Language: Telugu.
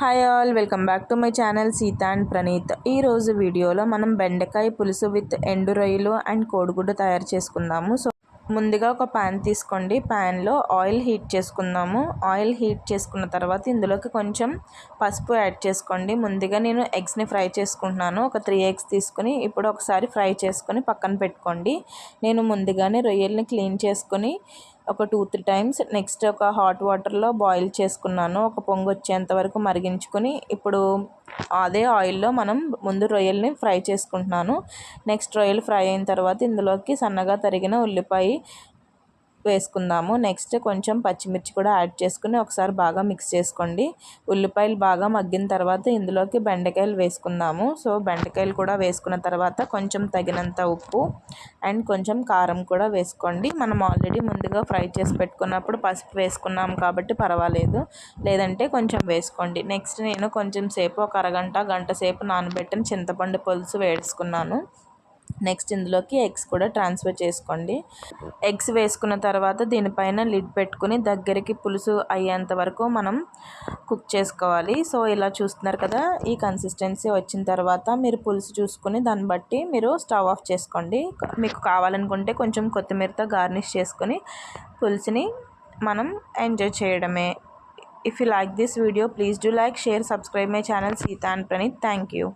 Hi all welcome back to my channel Seetha and Praneeth ఈరోజు వీడియోలో మనం బెండకాయ పులుసు విత్ ఎండు రొయ్యలు అండ్ కోడిగుడ్డు తయారు చేసుకుందాము. సో ముందుగా ఒక ప్యాన్ తీసుకోండి. ప్యాన్లో ఆయిల్ హీట్ చేసుకుందాము. ఆయిల్ హీట్ చేసుకున్న తర్వాత ఇందులోకి కొంచెం పసుపు యాడ్ చేసుకోండి. ముందుగా నేను ఎగ్స్ని ఫ్రై చేసుకుంటున్నాను. ఒక త్రీ ఎగ్స్ తీసుకుని ఇప్పుడు ఒకసారి ఫ్రై చేసుకొని పక్కన పెట్టుకోండి. నేను ముందుగానే రొయ్యల్ని క్లీన్ చేసుకొని ఒక టూ త్రీ టైమ్స్ నెక్స్ట్ ఒక హాట్ వాటర్లో బాయిల్ చేసుకున్నాను. ఒక పొంగు వచ్చేంత వరకు మరిగించుకొని ఇప్పుడు అదే ఆయిల్లో మనం ముందు రొయ్యల్ని ఫ్రై చేసుకుంటున్నాను. నెక్స్ట్ రొయ్యలు ఫ్రై అయిన తర్వాత ఇందులోకి సన్నగా తరిగిన ఉల్లిపాయ వేసుకుందాము. నెక్స్ట్ కొంచెం పచ్చిమిర్చి కూడా యాడ్ చేసుకుని ఒకసారి బాగా మిక్స్ చేసుకోండి. ఉల్లిపాయలు బాగా మగ్గిన తర్వాత ఇందులోకి బెండకాయలు వేసుకుందాము. సో బెండకాయలు కూడా వేసుకున్న తర్వాత కొంచెం తగినంత ఉప్పు అండ్ కొంచెం కారం కూడా వేసుకోండి. మనం ఆల్రెడీ ముందుగా ఫ్రై చేసి పెట్టుకున్నప్పుడు పసుపు వేసుకున్నాము కాబట్టి పర్వాలేదు. లేదంటే కొంచెం వేసుకోండి. నెక్స్ట్ నేను కొంచెం సేపు ఒక అరగంట గంట సేపు నానబెట్టిన చింతపండు పులుసు వేసుకున్నాను. నెక్స్ట్ ఇందులోకి ఎగ్స్ కూడా ట్రాన్స్ఫర్ చేసుకోండి. ఎగ్స్ వేసుకున్న తర్వాత దీనిపైన లిడ్ పెట్టుకుని దగ్గరికి పులుసు అయ్యేంత వరకు మనం కుక్ చేసుకోవాలి. సో ఇలా చూస్తున్నారు కదా ఈ కన్సిస్టెన్సీ వచ్చిన తర్వాత మీరు పులుసు చూసుకుని దాన్ని బట్టి మీరు స్టవ్ ఆఫ్ చేసుకోండి. మీకు కావాలనుకుంటే కొంచెం కొత్తిమీరతో గార్నిష్ చేసుకొని పులుసుని మనం ఎంజాయ్ చేయడమే. If you like this video please do like share subscribe my channel Seetha and Praneeth. Thank you.